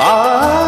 아.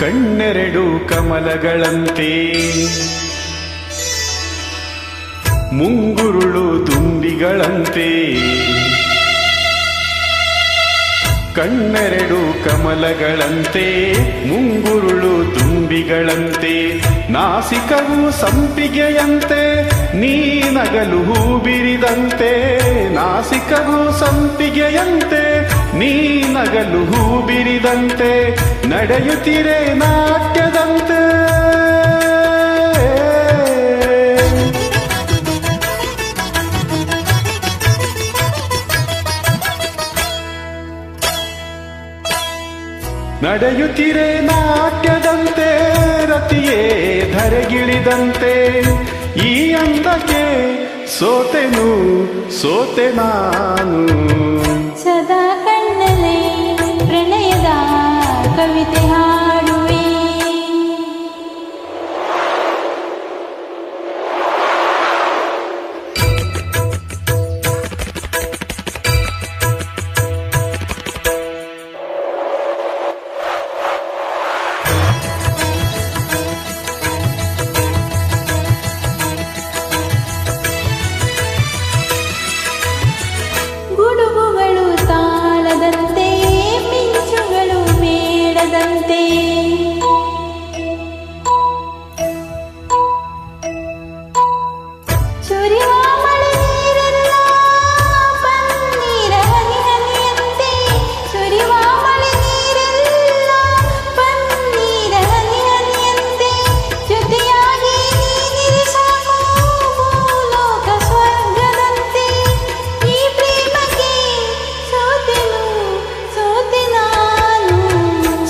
ಕಣ್ಣೆರಡು ಕಮಲಗಳಂತೆ. ಮುಂಗುರುಳು ತುಂಬಿಗಳಂತೆ. ಕಣ್ಣೆರಡು ಕಮಲಗಳಂತೆ, ಮುಂಗುರುಳು ತುಂಬಿಗಳಂತೆ. ನಾಸಿಕವು ಸಂಪಿಗೆಯಂತೆ ನೀನಗಲು ಹೂ ಬಿರಿದಂತೆ. ನಾಸಿಕವು ಸಂಪಿಗೆಯಂತೆ ನೀನಗಲು ಹೂ ಬಿರಿದಂತೆ ನಡೆಯುತ್ತಿರೆ ನಾಟ್ಯದಂತೆ. ನಡೆಯುತ್ತಿರೆ ನಾಟ್ಯದಂತೆ, ರತಿಯೇ ಧರೆಗಿಳಿದಂತೆ. ಈ ಅಂದಕ್ಕೆ ಸೋತೆನು, ಸೋತೆ ನಾನು. ಸದಾ ಕವಿತೆ ಹಾಡುವೆ ti.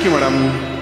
Thank you, madam.